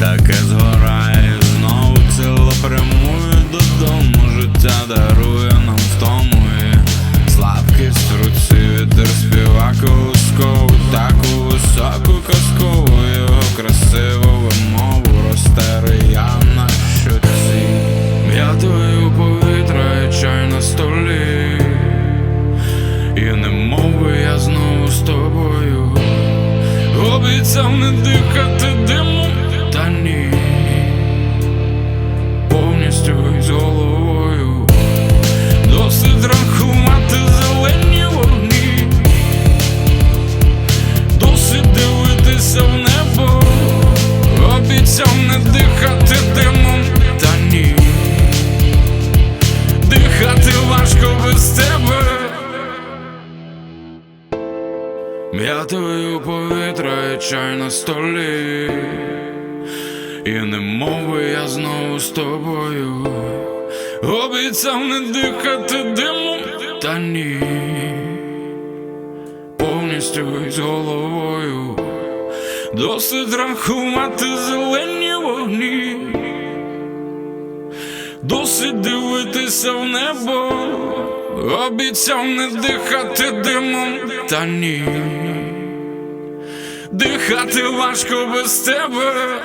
таке згорає. Знову ціло прямує додому, життя дарує нам втому. І слабкість руці вітер співа колискову, таку високу казкову. Його красиву вимову розтерия на щоці. М'ятою повітря і чай на столі. І не мови я знову з тобою. Обіцяв не дихати димом, М'ятою повітря і чай на столі, і не мови я знову з тобою. Обіцяв не дихати димом, та ні. Повністю із головою. Досить рахувати зелені вогні. Досить дивитися в небо, обіцяв не дихати димом, та ні. Дихати важко без тебе.